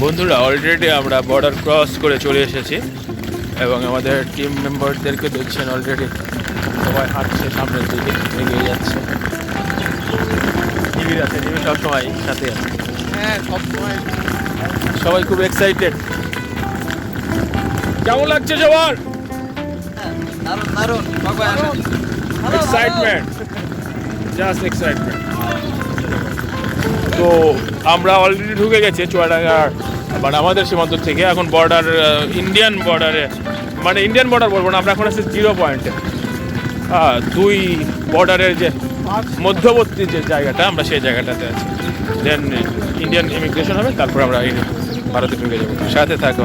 বন্ধুরা অলরেডি আমরা border cross করে চলে এসেছি এবং আমাদের টিম মেম্বারদেরকে দেখছেন অলরেডি সবাই হাঁটছে সামনের দিকে এগিয়ে যাচ্ছে। টিভির আছে টিভি সবসময় সাথে আছে। হ্যাঁ সবসময় সবাই খুব এক্সাইটেড কেমন লাগছে সবার? দারুণ দারুণ। আসেন এক্সাইটমেন্ট জাস্ট এক্সাইটমেন্ট তো আমরা অলরেডি ঢুকে গেছি চুয়াডাঙ্গার মানে আমাদের সীমান্ত থেকে। এখন বর্ডার ইন্ডিয়ান বর্ডারে মানে ইন্ডিয়ান বর্ডার বলব না আমরা এখন আছি জিরো পয়েন্টে হ্যাঁ দুই বর্ডারের যে মধ্যবর্তী যে জায়গাটা আমরা সেই জায়গাটাতে আছি। দেন ইন্ডিয়ান ইমিগ্রেশন হবে তারপর আমরা এই ভারতে ঢুকে যাব। সাথে থাকো।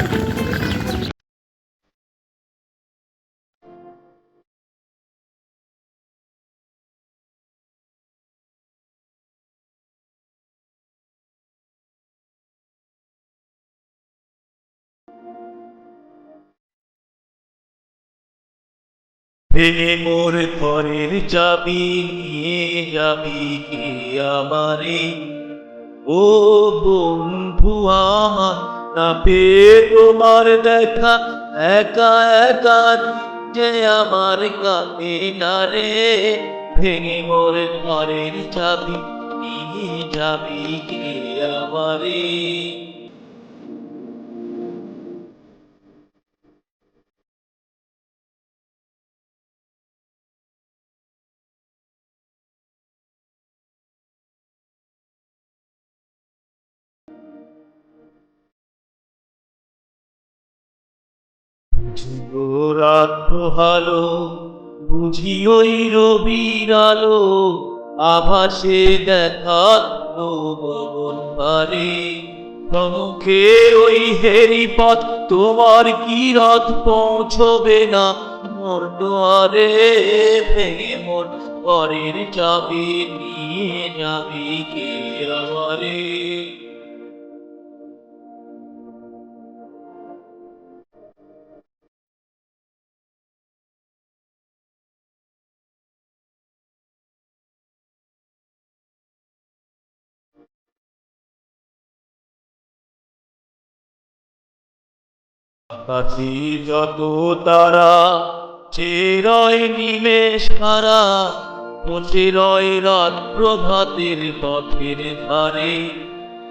ভেঙে মোর ঘরের চাবি নিয়ে যাবি আমারে। ও বন্ধু, আমার না পেয়ে তোমার দেখা, একা একা যে আমার কানে না রে। ভেঙে মোর ঘরের চাবি নিয়ে যাবি কে আমারে? রাত ভালো বুঝি ওই রবির আলো, আভাসে দেখা ভবন পারে। প্রমুখে ওই হেরি পথ তোমার কি রথ পৌঁছবে না? মোর দুয়ারে ভেঙে মোর পরের চাবি নিয়ে যাবি কে আমারে? আকাশে যত তারা চেরয় নিমেষ হারা চেরয় রাত প্রভাতের পথের ধারে।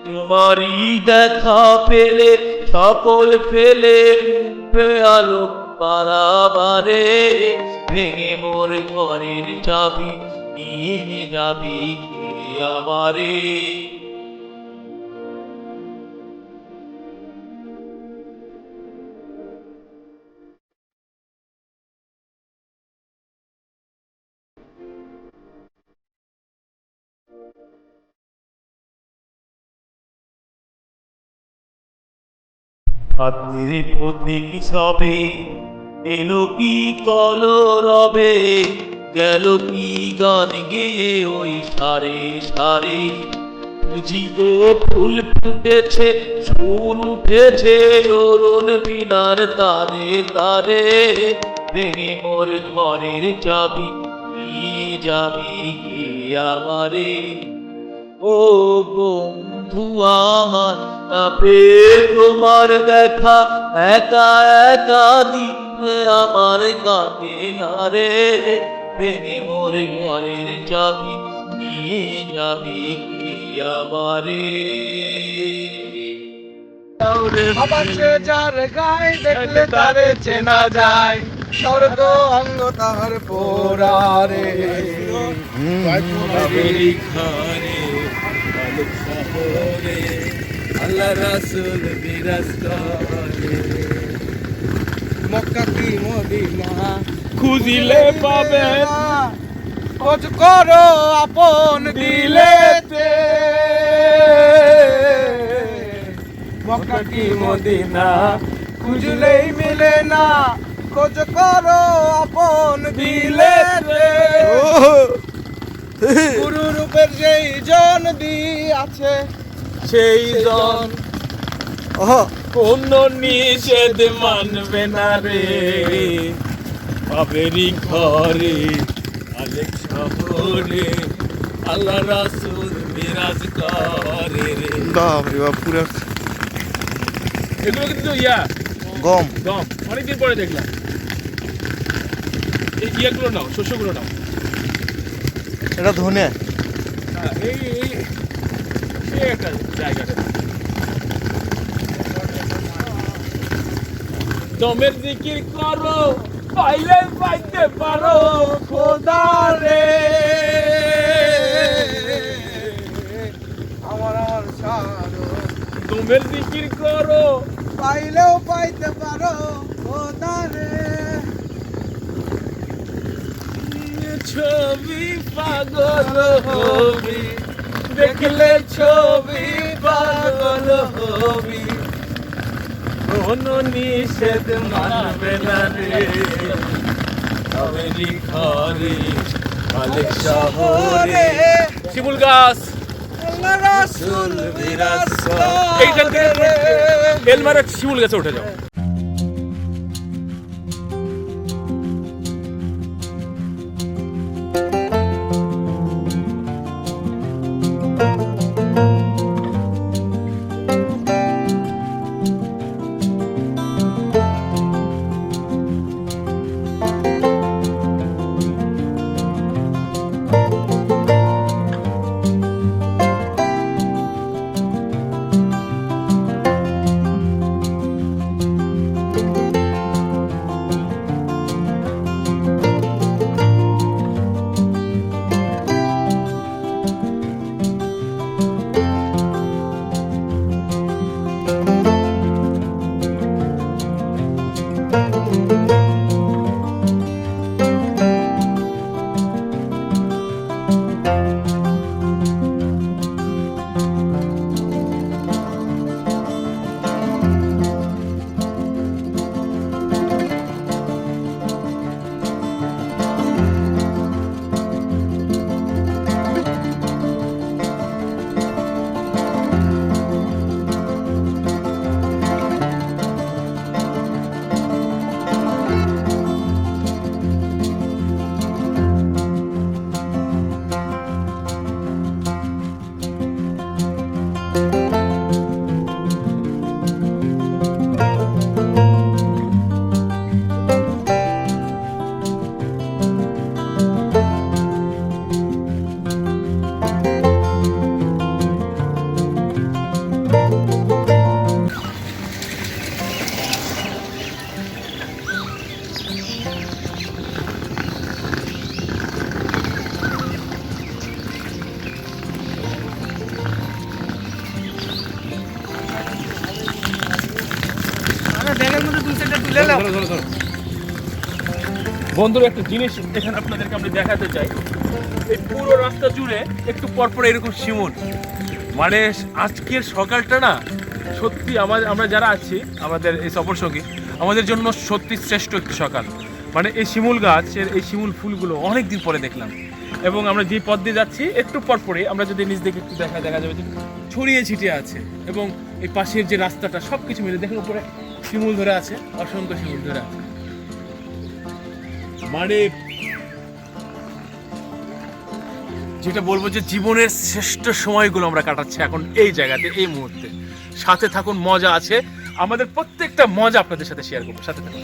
তোমারই দেখা পেলে, সকল ফেলে উঠবে আলো পারাবারে। ভেঙে মোর ঘরের চাবি, নিয়ে যাবি আমারে? হাতের প্রতীক সবে এলো কি কল রবে গেল কি গান গেয়ে ওই সারে সারে। বুঝিতে ফুল ফুটেছে, ফুল উঠেছে অরুণ বিনার তারে তারে। ভেঙে মোর ঘরের চাবি নিয়ে যাবি কে আমারে? ও বন্ধু আমার পেয়ে তোমার দেখা একা একা দিবে আমার কাকে হারে। ভেঙে মোর ঘরের চাবি নিয়ে যাবি আমারে? যার গায়ে দেখলে তারে চেনা যায় স্বর্গ অঙ্গ তাহার পোড়ারে। বাবেরি ঘরে আল্লাহ রাসূল বিরাজ করে মক্কা কি মদিনা? খুঁজিলে পাবেন খোঁজ করো আপন দিলেতে মক্কা কি মদিনা? খুঁজলেই মিলে না। খোঁজ করো আপন দিলেতে গুরু রূপের যেই জন দি আছে সেই জন কোন নিষেধ মানবে না রে। বাবেরি ঘরে মালিক শহরে আল্লাহ রাসূল বিরাজ করে রে। বাপরে বাপ পুরো এগুলো কিন্তু ইয়া। গম। গম। অনেকদিন পরে দেখলাম। এই ইয়াগুলো নাও শস্যগুলো নাও। এটা ধনে। হ্যাঁ, এই এই একটা জায়গাটা দমের জিকির করো পাইলে পাইতে পারো খোদা রে। আমার আমার সারো দমের জিকির করো পাইলেও পাইতে পারো খোদারে ছবি পাগল হবি। দেখলে ছবি পাগল হবি। কোনো নিষেধ মানবে না রে। তবে ঘরে মালিক শহরে। শিমুল গাছ। এইখান থেকে করে শিমুল গাছে উঠে যাও। সেন্টার তুলে নাও বন্ধুরা, একটা জিনিস এখানে আপনাদেরকে আমি দেখাতে চাই। এই পুরো রাস্তা জুড়ে একটু পর পর এরকম শিমুল। মানে আজকের সকালটা না, সত্যি আমাদের, আমরা যারা আছি, আমাদের এই সফর সঙ্গী, আমাদের জন্য সত্যি শ্রেষ্ঠ একটি সকাল। মানে এই শিমুল গাছের এই শিমুল ফুলগুলো অনেক দিন পরে দেখলাম। এবং আমরা যে পথ দিয়ে যাচ্ছি, একটু পর পরে আমরা যদি নিজ দিকে একটু দেখা দেখা যাবে ছড়িয়ে ছিটিয়ে আছে। এবং এই পাশের যে রাস্তাটা সব কিছু মিলে দেখুন উপরে। শিমুল ধরে আছে, অসংখ্য শিমুল ধরে আছে। মানে যেটা বলব যে জীবনের শ্রেষ্ঠ সময়গুলো আমরা কাটাচ্ছি এখন এই জায়গাতে, এই মুহূর্তে। সাথে থাকুন, মজা আছে। আমাদের প্রত্যেকটা মজা আপনাদের সাথে শেয়ার করব। সাথে থাকুন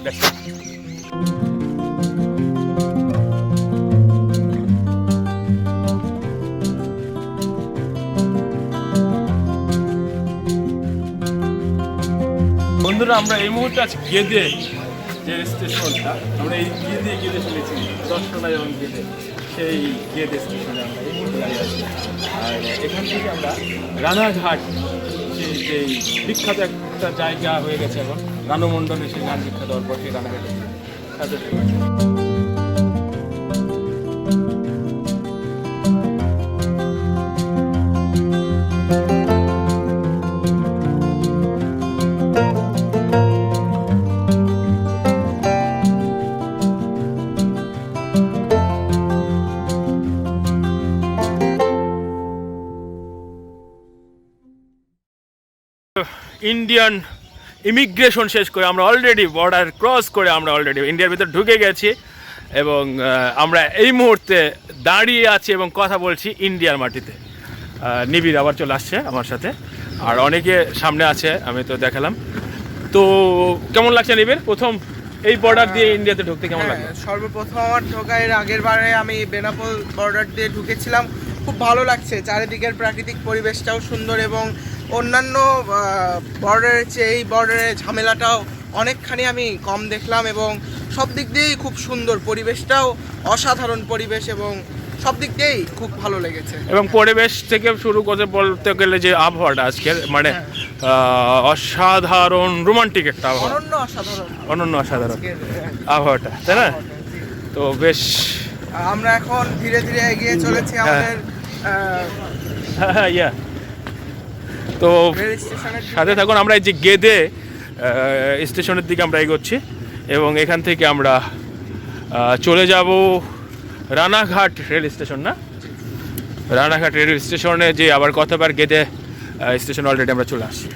বন্ধুরা আমরা এই মুহূর্তে আছি গেদে যে স্টেশনটা। আমরা এই গেদে গেদে শুনেছি। দর্শনা যেমন গেদে, সেই গেদে স্টেশনে আমরা এই মুহূর্তে দাঁড়িয়ে আছি। আর এখান থেকে আমরা রানাঘাট, সেই যে বিখ্যাত একটা জায়গা হয়ে গেছে এখন। রানমণ্ডলের সেই গান বিখ্যাত হওয়ার পর সেই রানাঘাটে। সাথে ইন্ডিয়ান ইমিগ্রেশন শেষ করে আমরা অলরেডি বর্ডার ক্রস করে আমরা অলরেডি ইন্ডিয়ার ভিতর ঢুকে গেছি এবং আমরা এই মুহূর্তে দাঁড়িয়ে আছি এবং কথা বলছি ইন্ডিয়ার মাটিতে। নিবিড় আবার চলে আসছে আমার সাথে। আর অনেকে সামনে আছে আমি তো দেখালাম। তো কেমন লাগছে নিবিড়? প্রথম এই বর্ডার দিয়ে ইন্ডিয়াতে ঢুকতে কেমন লাগছে হ্যাঁ, সর্বপ্রথম আমার ঢোকা এর আগের বারে আমি বেনাপোল বর্ডার দিয়ে ঢুকেছিলাম। খুব ভালো লাগছে চারিদিকের প্রাকৃতিক পরিবেশটাও সুন্দর এবং অন্যান্য বর্ডারের চেয়ে এই বর্ডারের ঝামেলাটাও অনেকখানি আমি কম দেখলাম এবং সব দিক দিয়েই খুব সুন্দর পরিবেশটাও অসাধারণ পরিবেশ এবং সব দিক দিয়েই খুব ভালো লেগেছে। এবং পরিবেশ থেকে শুরু করে বলতে গেলে যে আবহাওয়াটা আজকের মানে অসাধারণ রোমান্টিক একটা আবহাওয়া। অনন্য অসাধারণ। অনন্য অসাধারণ আবহাওয়াটা তাই না? তো বেশ। আমরা এখন ধীরে ধীরে এগিয়ে চলেছি হ্যাঁ। আমাদের হ্যাঁ হ্যাঁ ইয়া। তো। সাথে থাকুন, আমরা এই যে গেদে স্টেশনের দিকে আমরা এগোচ্ছি এবং এখান থেকে আমরা চলে যাব রানাঘাট রেল স্টেশন, না রানাঘাট রেল স্টেশনে যে আবার কতবার গেদে স্টেশন অলরেডি আমরা চলে আসছি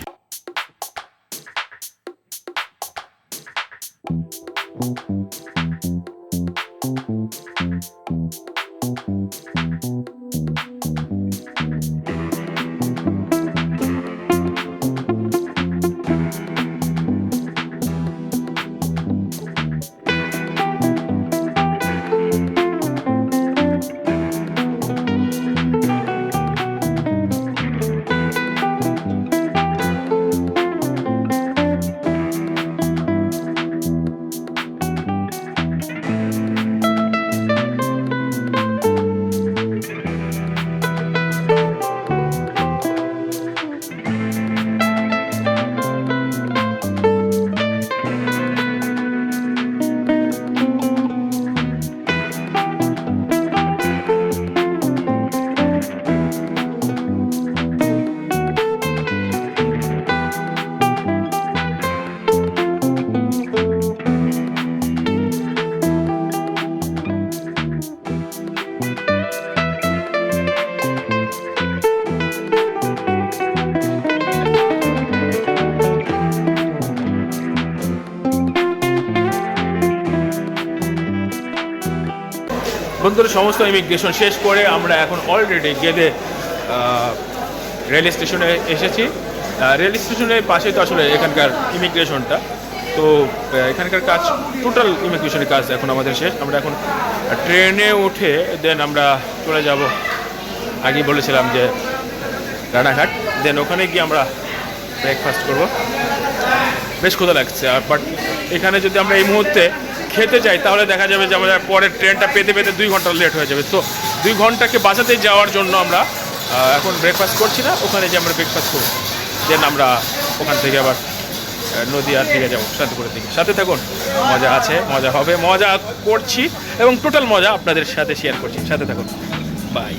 বন্ধুরা সমস্ত ইমিগ্রেশন শেষ করে আমরা এখন অলরেডি গেদে রেল স্টেশনে এসেছি। রেল স্টেশনের পাশে তো আসলে এখানকার ইমিগ্রেশনটা তো এখানকার কাজ টোটাল ইমিগ্রেশনের কাজ এখন আমাদের শেষ। আমরা এখন ট্রেনে উঠে দেন আমরা চলে যাব। আগেই বলেছিলাম যে রানাঘাট। দেন ওখানে গিয়ে আমরা ব্রেকফাস্ট করব। বেশ ক্ষুধা লাগছে, আর বাট এখানে যদি আমরা এই মুহূর্তে খেতে যাই তাহলে দেখা যাবে যে আমাদের পরের ট্রেনটা পেতে পেতে দুই ঘণ্টা লেট হয়ে যাবে। তো দুই ঘন্টাকে বাঁচাতে যাওয়ার জন্য আমরা এখন ব্রেকফাস্ট করছি না, ওখানে যে আমরা ব্রেকফাস্ট করব দেন আমরা ওখান থেকে আবার নদীয়ার দিকে যাব, শান্তিপুরের দিকে। সাথে থাকুন, মজা আছে, মজা হবে, মজা করছি, এবং টোটাল মজা আপনাদের সাথে শেয়ার করছি। সাথে থাকুন বাই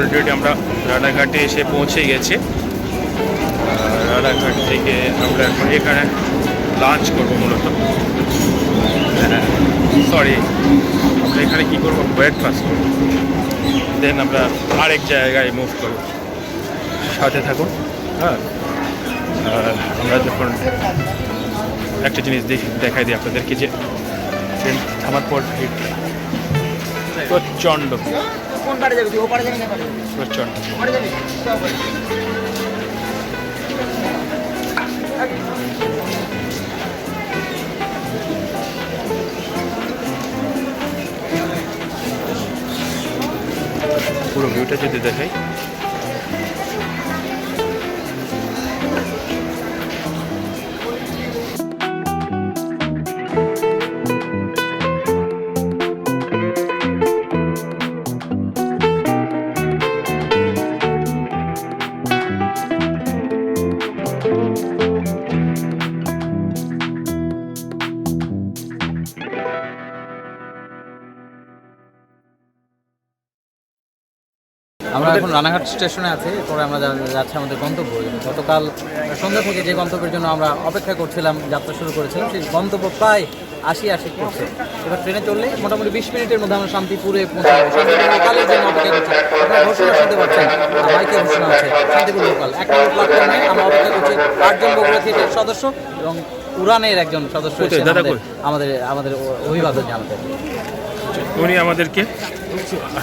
অলরেডি আমরা রানাঘাটে এসে পৌঁছে গেছি। রানাঘাট থেকে আমরা এখন এখানে লাঞ্চ করব মূলত। সরি আমরা এখানে কী করব? ব্রেকফাস্ট করব। দেন আমরা আরেক জায়গায় মুভ করব। সাথে থাকুন। হ্যাঁ আমরা যখন একটা জিনিস দেখি, দেখাই দিই আপনাদেরকে যে ট্রেন থামার পর প্রচণ্ড। কোন পারে ভিউটা যদি দেখাই। আমরা এখন রানাঘাট স্টেশনে আছি এরপরে আমরা যাচ্ছি আমাদের গন্তব্য। গতকাল সন্ধ্যা থেকে যে গন্তব্যের জন্য আমরা অপেক্ষা করছিলাম যাত্রা শুরু করেছিলাম সেই গন্তব্য প্রায় আশি আশি করছে। এবার ট্রেনে চললে মোটামুটি বিশ মিনিটের মধ্যে আমরা শান্তিপুরে পৌঁছে যাব। শান্তিপুর লোকালের জন্য অপেক্ষা করছি। আপনারা ঘোষণা শুনতে পাচ্ছেন বাইকে ঘোষণা আছে শান্তিপুর লোকাল। এক নম্বর প্ল্যাটফর্মে আমরা অপেক্ষা করছি আটজন বগুড়া থিয়েটার সদস্য এবং উড়ানের একজন সদস্য আমাদের আমাদের অভিবাদন জানাতে। উনি আমাদেরকে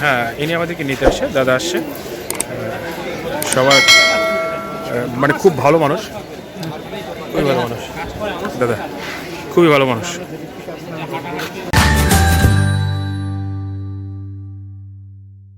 হ্যাঁ ইনি আমাদেরকে নিতে আসে, দাদা আসছে। সবার মানে খুব ভালো মানুষ। খুবই ভালো মানুষ। দাদা, খুবই ভালো মানুষ।